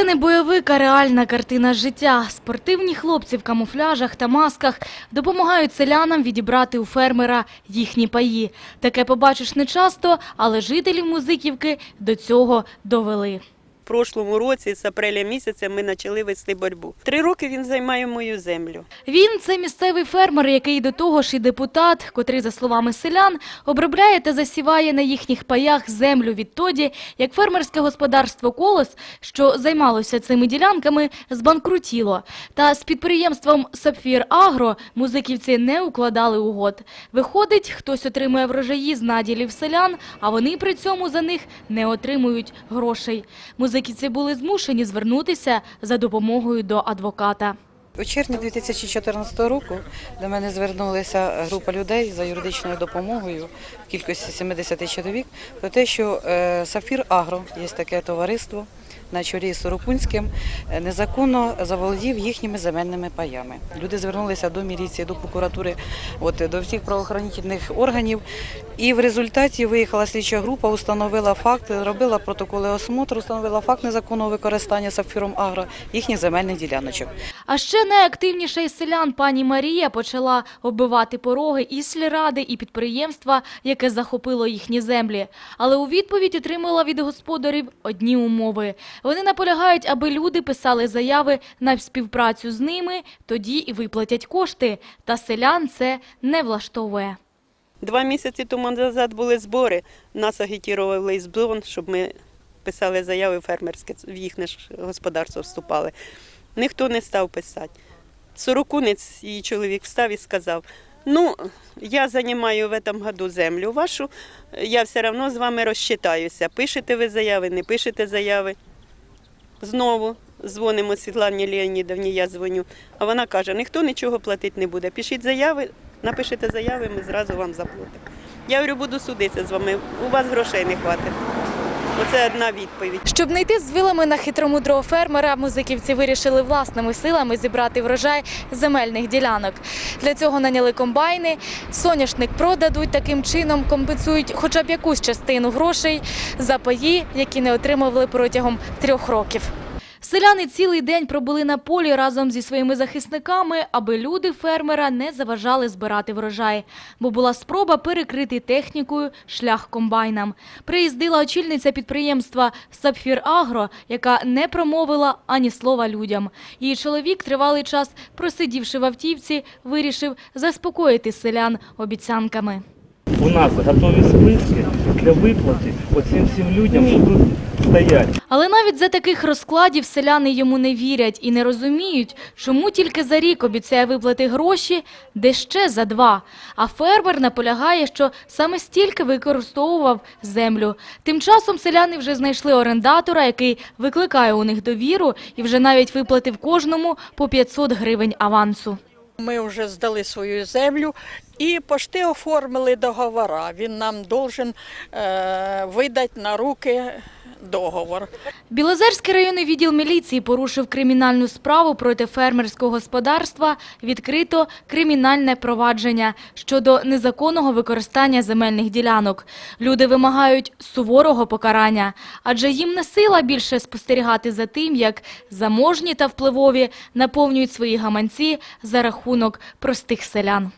Це не бойовик, а реальна картина життя. Спортивні хлопці в камуфляжах та масках допомагають селянам відібрати у фермера їхні паї. Таке побачиш не часто, але жителів Музиківки до цього довели. Прошлому році, з апреля місяця, ми почали вести боротьбу. Три роки він займає мою землю. Він – це місцевий фермер, який до того ж і депутат, котрий, за словами селян, обробляє та засіває на їхніх паях землю відтоді, як фермерське господарство «Колос», що займалося цими ділянками, збанкрутіло. Та з підприємством «Сапфір Агро» музиківці не укладали угод. Виходить, хтось отримує врожаї з наділів селян, а вони при цьому за них не отримують грошей. Музиківці були змушені звернутися за допомогою до адвоката. У червні 2014 року до мене звернулася група людей за юридичною допомогою в кількості 70 чоловік про те, що е, Сафір Агро, є таке товариство на чолі з Сорокунським, е, незаконно заволодів їхніми земельними паями. Люди звернулися до міліції, до прокуратури, от, до всіх правоохоронних органів. І в результаті виїхала слідча група, установила факт, робила протоколи осмотру, установила факт незаконного використання Сафіром Агро їхніх земельних діляночок. А ще найактивніша із селян пані Марія почала оббивати пороги і сільради, і підприємства, яке захопило їхні землі. Але у відповідь отримала від господарів одні умови. Вони наполягають, аби люди писали заяви на співпрацю з ними, тоді і виплатять кошти. Та селян це не влаштовує. Два місяці тому назад були збори. Нас агітували з зон, щоб ми писали заяви фермерські, в їхнє господарство вступали. Ніхто не став писати. Сорокунець її чоловік встав і сказав: ну, я займаю в цьому году землю вашу, я все одно з вами розчитаюся. Пишете ви заяви, не пишете заяви. Знову дзвонимо Світлані Леонідовні, я дзвоню. А вона каже, ніхто нічого платити не буде. Пишіть заяви, напишете заяви, ми зразу вам заплатимо. Я говорю, буду судитися з вами, у вас грошей не хватить. Оце одна відповідь. Щоб не йти з вилами на хитромудрого фермера, музиківці вирішили власними силами зібрати врожай земельних ділянок. Для цього наняли комбайни, соняшник продадуть, таким чином компенсують хоча б якусь частину грошей за паї, які не отримували протягом трьох років. Селяни цілий день пробули на полі разом зі своїми захисниками, аби люди фермера не заважали збирати врожай, бо була спроба перекрити технікою шлях комбайнам. Приїздила очільниця підприємства «Сапфір Агро», яка не промовила ані слова людям. Її чоловік тривалий час, просидівши в автівці, вирішив заспокоїти селян обіцянками. У нас готові списки для виплати оцим всім людям, що стоять. Але навіть за таких розкладів селяни йому не вірять і не розуміють, чому тільки за рік обіцяє виплати гроші, де ще за два. А фермер наполягає, що саме стільки використовував землю. Тим часом селяни вже знайшли орендатора, який викликає у них довіру і вже навіть виплатив кожному по 500 гривень авансу. Ми вже здали свою землю і пошти оформили договора. Він нам должен е, видати на руки договор. Білозерський районний відділ міліції порушив кримінальну справу проти фермерського господарства. Відкрито кримінальне провадження щодо незаконного використання земельних ділянок. Люди вимагають суворого покарання, адже їм не сила більше спостерігати за тим, як заможні та впливові наповнюють свої гаманці за рахунок простих селян.